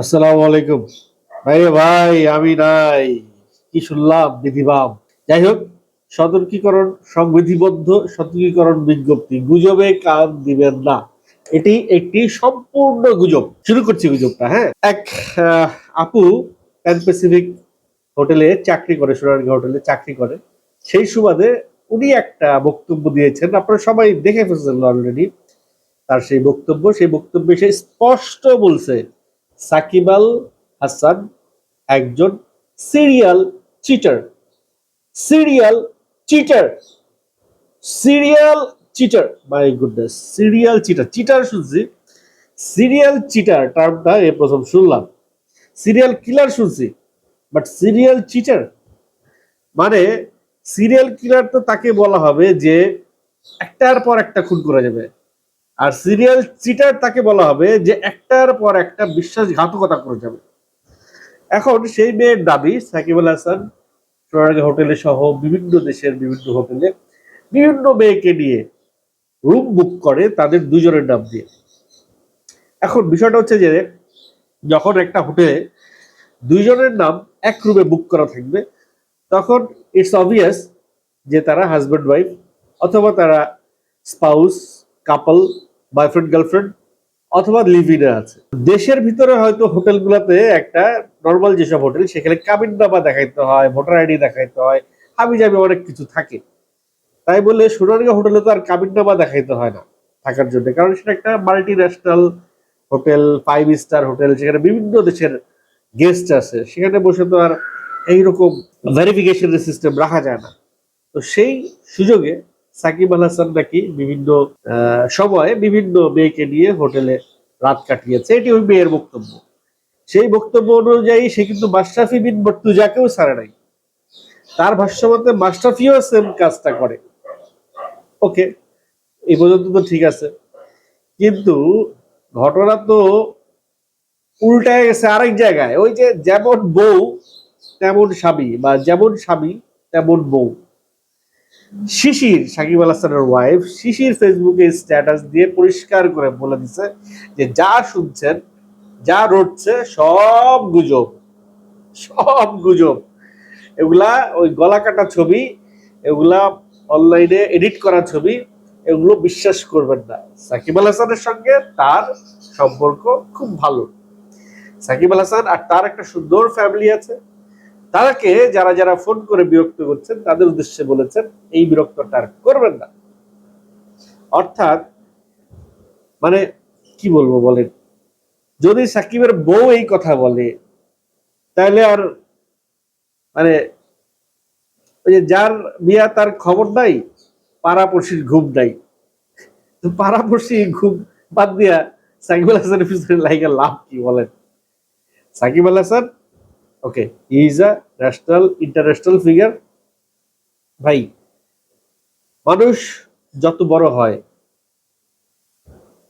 আসসালামু আলাইকুম। ভাই ভাই, আমি নাই। কি শুনলাম, বিধিবাম? যাই হোক, সতর্কীকরণ, সংবিধিবদ্ধ সতর্কীকরণ বিজ্ঞপ্তি। গুজবে কান দিবেন না। এটি একটি সম্পূর্ণ গুজব। শুরু করছি গুজবটা হ্যাঁ? এক আপু প্যান প্যাসিফিক হোটেলে চাকরি করে, সোনারগাঁ হোটেলে চাকরি করে। সেই সুবাদে উনি একটা বক্তব্য দিয়েছেন। আপনারা সবাই দেখে ফেলছেন অলরেডি তার সেই বক্তব্য। সেই বক্তব্যে সে স্পষ্ট বলছে সাকিব আল হাসান একজন serial cheater. Serial cheater. Serial cheater my goodness serial cheater. Cheater শুনছি। সিরিয়াল চিটার টার্মটা এ প্রথম শুনলাম। সিরিয়াল কিলার শুনছি বাট সিরিয়াল চিটার? মানে সিরিয়াল কিলার তো তাকে বলা হবে যে, একটার পর একটা খুন করা যাবে। আর সিরিয়াল চিটার তাকে বলা হবে যে একটার পর একটা বিশ্বাসঘাতকতা করে যাবে। এখন সেই মেয়ের দাবি, সাকিব আল হাসান, সোনারগাঁ হোটেলে সহ বিভিন্ন দেশের বিভিন্ন হোটেলে বিভিন্ন মেয়েকে নিয়ে রুম বুক করে তাদের দুজনের নাম দিয়ে। এখন বিষয়টা হচ্ছে যে, যখন একটা হোটেলে দুইজনের নাম এক রুমে বুক করা থাকবে, তখন ইটস অবভিয়াস যে তারা হাজব্যান্ড ওয়াইফ অথবা তারা স্পাউস কাপল বয়ফ্রেন্ড গার্লফ্রেন্ড অথবা লিভ ইনে আছে। দেশের ভিতরে হয়তো হোটেলগুলোতে একটা নর্মাল যেসব হোটেল, সেখানে কাবিন নামা দেখাইতে হয় ভোটার আইডি দেখাইতে হয় হাবি জাবি অনেক কিছু থাকে। তাই বলে সোনারগাঁ হোটেলে তো আর কাবিন নামা দেখাইতে হয় না থাকার জন্য। কারণ সেটা একটা multinational hotel five star hotel, সেখানে বিভিন্ন দেশের গেস্ট আছে। সেখানে বসে তো আর এইরকম ভেরিফিকেশনের সিস্টেম রাখা যায় না। তো সেই সুযোগে সাকিব আল হাসান নাকি বিভিন্ন সময়ে বিভিন্ন মেয়েকে নিয়ে হোটেলে রাত কাটিয়েছে। এটি ওই মেয়ের বক্তব্য। সেই বক্তব্য অনুযায়ী সে কিন্তু মাশরাফি বিন বর্তুজাকেও ছাড়ে নাই। তার ভাষ্য মতে মাশরাফিও সেম কাজটা করে। ওকে, এই পর্যন্ত তো ঠিক আছে। কিন্তু ঘটনা তো উল্টায় গেছে আরেক জায়গায়। ওই যে যেমন বউ, তেমন স্বামী বা যেমন স্বামী, তেমন বউ। শিশির, সাকিব আল হাসানের ওয়াইফ শিশির ফেসবুকে স্ট্যাটাস দিয়ে পরিষ্কার করে বলে দিছে যে যা শুনছেন, যা রটছে, সব গুজব। সব গুজব। এগুলা ওই গলা কাটা ছবি, এগুলা অনলাইনে এডিট করা ছবি, এগুলো বিশ্বাস করবেন না। সাকিব আল হাসানের সঙ্গে তার সম্পর্ক খুব ভালো। সাকিব আল হাসান আর তার একটা সুন্দর ফ্যামিলি আছে। তারাকে যারা যারা ফোন করে বিরক্ত করছেন, তাদের উদ্দেশ্যে বলেছেন, এই বিরক্তটা করবেন না। অর্থাৎ মানে কি বলব বলেন? যদি সাকিবের বউ এই কথা বলে, তাহলে আর মানে ওই যে যার বিয়া তার খবর নাই, পাড়াপড়শির ঘুম নাই। তো পাড়াপড়শি ঘুম বাদ দিয়া সাকিব আল হাসানের পিছনে লাইগা লাভ কি বলেন? Shakib Al Hasan okay is a national international figure ভাই, মানুষ যত বড় হয়,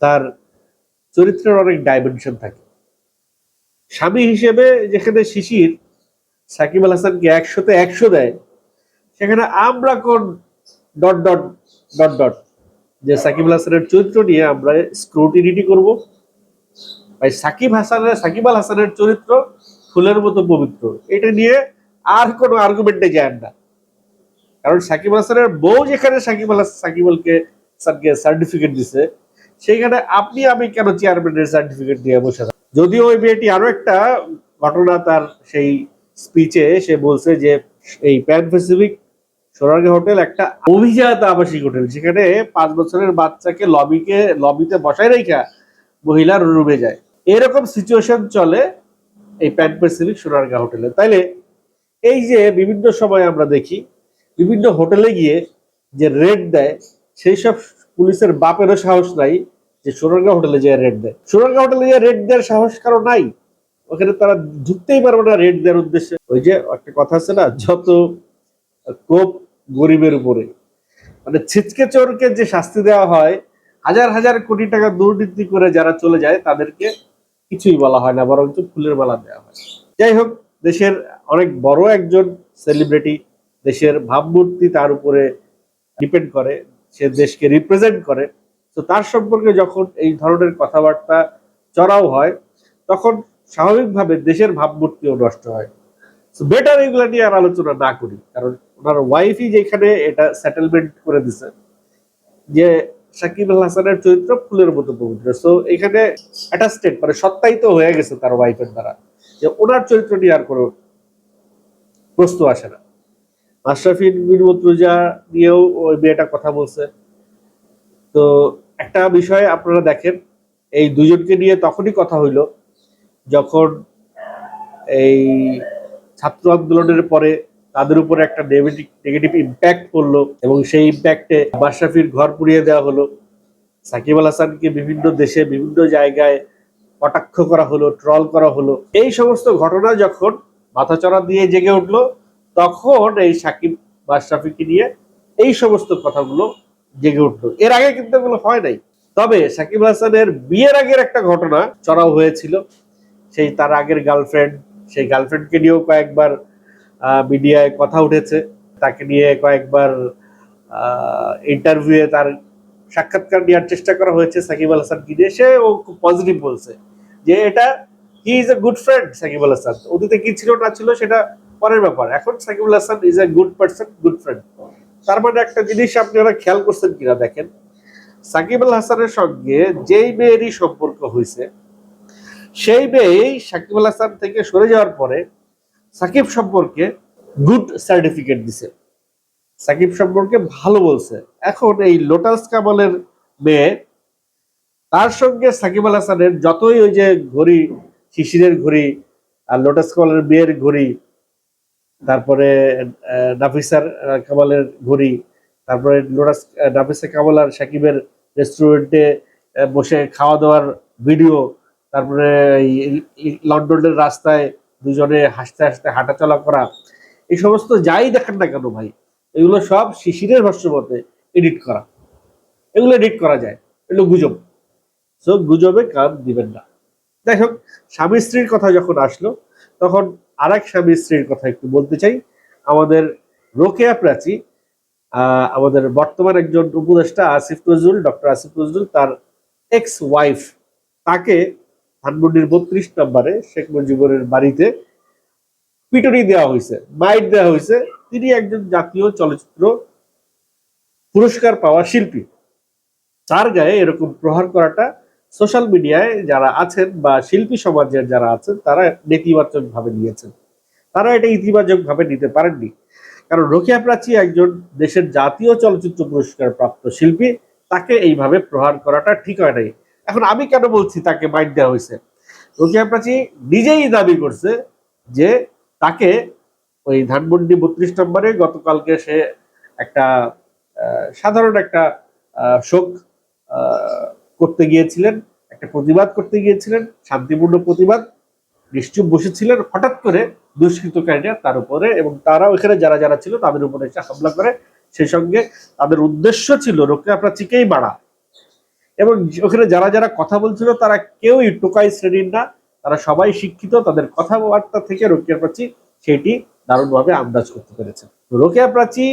তার চরিত্রের অনেক ডাইমেনশন থাকে। স্বামী হিসেবে যেখানে শিশির, সাকিব আল হাসানকে একশোতে একশো দেয়, সেখানে আমরা কোন ডট ডট ডট ডট যে সাকিব আল হাসানের চরিত্র নিয়ে আমরা স্ক্রুটিনিটি করব। ভাই, সাকিব হাসানের, সাকিব আল হাসানের চরিত্র ফুলের মতো পবিত্র। এটা নিয়ে আর কোনো আর্গুমেন্টে যায় না। কারণ সাকিব হাসানের বউ যেখানে সাকিব আল সাকিব সার্টিফিকেট দিছে সেখানে আপনি, আমি কেন চেয়ারম্যানের সার্টিফিকেট দিয়ে বসে? যদিও ওই মেয়েটি আরও একটা ঘটনা তার সেই স্পিচে সে বলছে যে, এই প্যান প্যাসিফিক সোনারগাঁ হোটেল একটা অভিজাত আবাসিক হোটেল সেখানে পাঁচ বছরের বাচ্চাকে লবিকে লবিতে বসায় রেখা মহিলার রুমে যায়। এরকম সিচুয়েশন চলে এই প্যান প্যাসিফিক সোনারগাঁ হোটেলে। তাইলে এই যে বিভিন্ন সময় আমরা দেখি, বিভিন্ন হোটেলে গিয়ে যে রেড দেয়, সেই সব পুলিশের বাপেরও সাহস নাই যে সোনারগাঁ হোটেলে যে রেড দেয়। সোনারগাঁ হোটেলে যে রেড দেওয়ার সাহস কারও নাই। ওখানে তারা ঢুকতেই পারবে না রেড দেওয়ার উদ্দেশ্যে। ওই যে একটা কথা আছে না, যত কোপ গরিবের উপরে। মানে ছিচকে চোরকে যে শাস্তি দেওয়া হয়, হাজার হাজার কোটি টাকা দুর্নীতি করে যারা চলে যায়, তাদেরকে কিছুই বলা হয় না, বরঞ্চ ফুলের মালা দেওয়া হয়। যাই হোক, দেশের অনেক বড় একজন সেলিব্রিটি দেশের ভাবমূর্তি তার উপরে ডিপেন্ড করে, সে দেশকে রিপ্রেজেন্ট করে। তো তার সম্পর্কে যখন এই ধরনের কথাবার্তা চড়াও হয়, তখন স্বাভাবিকভাবে দেশের ভাবমূর্তিও নষ্ট হয়। বেটার এগুলো নিয়ে আর আলোচনা না করি, কারণ ওনার ওয়াইফই যেখানে এটা সেটেলমেন্ট করে দিছে, যে সাকিব আল হাসানের চরিত্র ফুলের মতো পবিত্র। সো এখানে অ্যাটাস্টেড মানে সত্যায়িত হয়ে গেছে তার ওয়াইফের দ্বারা যে ওনার চরিত্র নিয়ে আর কোনো প্রশ্ন আসে না। মাশরাফিন বিন নিয়েও ওই মেয়েটা কথা বলছে। তো একটা বিষয় আপনারা দেখেন, এই দুজনকে নিয়ে তখনই কথা হইল যখন এই ছাত্র আন্দোলনের পরে তাদের উপর একটা নেগেটিভ ইম্প্যাক্ট পড়ল এবং সেই ইম্প্যাক্টে মাশরাফির ঘর পুড়িয়ে দেওয়া হলো। সাকিব আল হাসানকে বিভিন্ন দেশে, বিভিন্ন জায়গায় কটাক্ষ করা হলো ট্রল করা হলো। এই সমস্ত ঘটনা যখন মাথাচড়া দিয়ে জেগে উঠল, তখন এই সাকিব মাশরাফিকে নিয়ে এই সমস্ত কথাগুলো জেগে উঠল। এর আগে কিন্তু এগুলো হয় নাই। তবে সাকিব হাসানের বিয়ের আগের একটা ঘটনা চড়াও হয়েছিল। সেই তার আগের গার্লফ্রেন্ড সেই গার্লফ্রেন্ডকে নিয়েও কয়েকবার মিডিয়ায় কথা উঠেছে। তাকে নিয়ে কয়েকবার ইন্টারভিউয়ে তার সাক্ষাৎকার নেওয়ার চেষ্টা করা হয়েছে সাকিব আল হাসানকে নিয়ে। সে ও খুব পজিটিভ বলছে যে এটা he is a good friend Shakib Al Hasan. অতীতে কি ছিল, না ছিল, সেটা পরের ব্যাপার। এখন Shakib Al Hasan is a good person good friend তার মানে একটা জিনিস আপনারা খেয়াল করছেন কিনা দেখেন। সাকিব আল হাসানের সঙ্গে যেই মেয়েরই সম্পর্ক হয়েছে, সেই মেয়েই সাকিব আল হাসান থেকে সরে যাওয়ার পরে সাকিব সম্পর্কে গুড সার্টিফিকেট দিছে। সাকিব সম্পর্কে ভালো বলছে। এখন এই লোটাস কামালের মেয়ে, তার সঙ্গে সাকিব আল হাসানের যতই ওই যে ঘড়ি, শিশিরের ঘড়ি আর লোটাস কামালের মেয়ের ঘড়ি, তারপরে নাফিসার কামালের ঘড়ি, তারপরে লোটাস নাফিসা কামাল আর সাকিবের রেস্টুরেন্টে বসে খাওয়া দাওয়ার ভিডিও তারপরে লন্ডনের রাস্তায় দুজনে হাসতে হাসতে হাঁটাচলা করা, এই সমস্ত যাই দেখেন না কেন ভাই, এগুলো সব শিশিরের ভাষ্য মতে এডিট করা। এগুলো এডিট করা যায়, এগুলো গুজব। সো গুজবে কান দিবেন না। যাই হোক, স্বামী স্ত্রীর কথা যখন আসলো, তখন আর এক স্বামী স্ত্রীর কথা একটু বলতে চাই। আমাদের রোকেয়া প্রাচী আমাদের বর্তমান একজন উপদেষ্টা আসিফ নজরুল, ডক্টর আসিফ নজরুল, তার এক্স ওয়াইফ তাকে ধানমন্ডির বত্রিশ নম্বরে শেখ মুজিবুরের বাড়িতে পিটুনি দেওয়া হয়েছে মাইট দেওয়া হয়েছে। তিনি একজন জাতীয় চলচ্চিত্র পুরস্কার পাওয়া শিল্পী। তার গায়ে এরকম প্রহার করাটা সোশ্যাল মিডিয়ায় যারা আছেন বা শিল্পী সমাজের যারা আছেন, তারা নেতিবাচক ভাবে নিয়েছেন। তারা এটা ইতিবাচক ভাবে নিতে পারেননি। কারণ রোকেয়া প্রাচী একজন দেশের জাতীয় চলচ্চিত্র পুরস্কার প্রাপ্ত শিল্পী, তাকে এইভাবে প্রহার করাটা ঠিক হয় নাই। এখন আমি কেন বলছি তাকে মাইট দেওয়া হয়েছে? রোকেয়া প্রাচী নিজেই দাবি করছে যে তাকে ওই ধানমন্ডি বত্রিশ নম্বরে গতকালকে সে একটা সাধারণ একটা শোক করতে গিয়েছিলেন, একটা প্রতিবাদ করতে গিয়েছিলেন, শান্তিপূর্ণ প্রতিবাদ, নিশ্চুপ বসেছিলেন, হঠাৎ করে দুষ্কৃতকারীরা তার উপরে এবং তারা এখানে যারা যারা ছিল তাদের উপরে এসে হামলা করে। সেই সঙ্গে তাদের উদ্দেশ্য ছিল রোকেয়া প্রাচীকেই মারা। এবং ওখানে যারা যারা কথা বলছিল, তারা কেউই টোকাই শ্রেণির না। তারা সবাই শিক্ষিত, তাদের কথাবার্তা থেকে রোকেয়া প্রাচী সেটি দারুণভাবে আন্দাজ করতে পেরেছে। রোকেয়া প্রাচী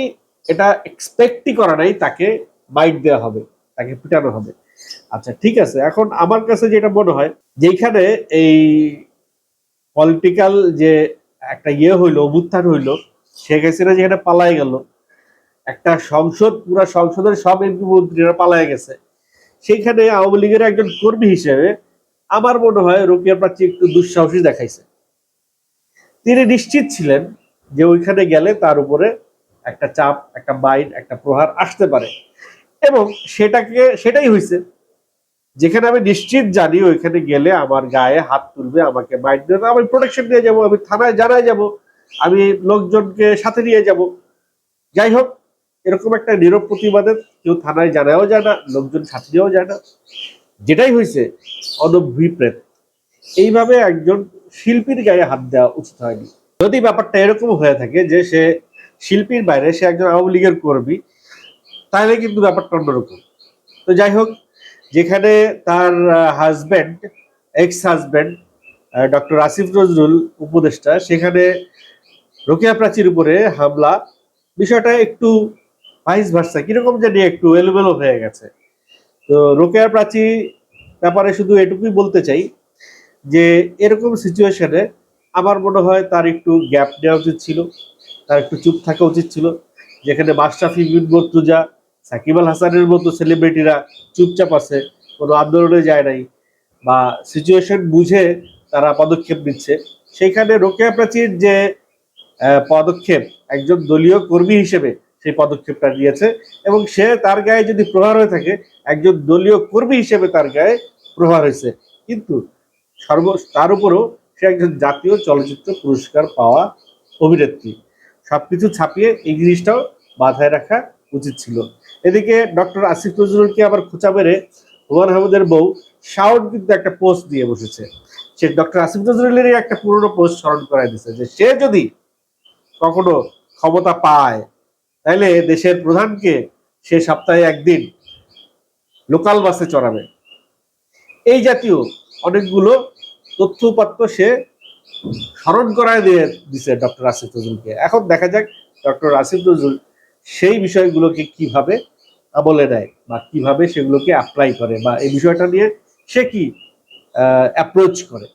এটা এক্সপেক্টই করা নাই, তাকে বাইট দেওয়া হবে, তাকে পিটানো হবে। আচ্ছা ঠিক আছে, এখন আমার কাছে যেটা মনে হয় যেখানে এই পলিটিক্যাল যে একটা ইয়ে হইল, অভ্যুত্থান হইল, শেখ হাসিনা যেখানে পালাই গেল, একটা সংসদ, পুরা সংসদের সব এমপি মন্ত্রীরা পালায় গেছে। সেইখানে আওয়ামী লীগের একজন কর্মী হিসেবে আমার মনে হয় রোকিয়া প্রাচী একটু দুঃসাহসী দেখাইছে। তিনি নিশ্চিত ছিলেন যে ওইখানে গেলে তার উপরে একটা চাপ, একটা বাইট একটা প্রহার আসতে পারে। এবং সেটাকে, সেটাই হয়েছে যেখানে আমি নিশ্চিত জানি ওইখানে গেলে আমার গায়ে হাত তুলবে, আমাকে বাইট দেবে, আমি প্রোটেকশন নিয়ে যাব, আমি থানায় জানায় যাব, আমি লোকজনকে সাথে নিয়ে যাব। যাই হোক এরকম একটা নীরব প্রতিবাদে কেউ থানায় জানাও যায় না, লোকজন নিয়েও যায় না। যেটাই হয়েছে, অনভিপ্রেত। এইভাবে একজন শিল্পীর গায়ে হাত দেওয়া উচিত হয়নি। যদি ব্যাপারটা এরকম হয়ে থাকে যে সে শিল্পীর বাইরে, সে একজন আওয়ামী লীগের কর্মী, তাহলে কিন্তু ব্যাপারটা অন্যরকম। তো যাই হোক, যেখানে তার husband ex husband doctor Asif Nazrul উপদেষ্টা, সেখানে রোকেয়া প্রাচীর উপরে হামলা। বিষয়টা একটু ভাইস ভার্সা কীরকম জানি একটু এলোমেলো হয়ে গেছে। তো রোকেয়া প্রাচী ব্যাপারে শুধু এটুকুই বলতে চাই যে, এরকম সিচুয়েশনে আমার মনে হয় তার একটু গ্যাপ নেওয়া উচিত ছিল, তার একটু চুপ থাকা উচিত ছিল, যেখানে মাশরাফি, বিন মর্তুজা সাকিব আল হাসানের মতো সেলিব্রিটিরা চুপচাপ আছে, কোনো আন্দোলনে যায় নাই, বা সিচুয়েশন বুঝে তারা পদক্ষেপ নিচ্ছে। সেইখানে রোকেয়া প্রাচীর যে পদক্ষেপ একজন দলীয় কর্মী হিসেবে সেই পদক্ষেপটা নিয়েছে এবং সে তার গায়ে যদি প্রহার হয়ে থাকে, একজন দলীয় কর্মী হিসেবে তার গায়ে প্রহার হয়েছে। কিন্তু সর্ব তার উপরও সে একজন জাতীয় চলচ্চিত্র পুরস্কার পাওয়া অভিনেত্রী। সব কিছু ছাপিয়ে এই জিনিসটাও মাথায় রাখা উচিত ছিল। এদিকে ডক্টর আসিফ নজরুলকে আবার খোঁচা মেরে হুমায়ুন আহমেদের বউ শাওন কিন্তু একটা পোস্ট দিয়ে বসেছে। সে ডক্টর আসিফ নজরুলেরই একটা পুরনো পোস্ট স্মরণ করাই দিচ্ছে যে সে যদি কখনো ক্ষমতা পায় তাহলে দেশের প্রধানকে সে সপ্তাহে একদিন লোকাল বাসে চড়াবে। এই জাতীয় অনেকগুলো তথ্য সে স্মরণ করায় দিয়ে দিছে ডক্টর আসিফ নজরুলকে। এখন দেখা যাক ডক্টর আসিফ নজরুল সেই বিষয়গুলোকে কীভাবে আমলে নেয় বা কীভাবে সেগুলোকে অ্যাপ্লাই করে বা এই বিষয়টা নিয়ে সে কি অ্যাপ্রোচ করে।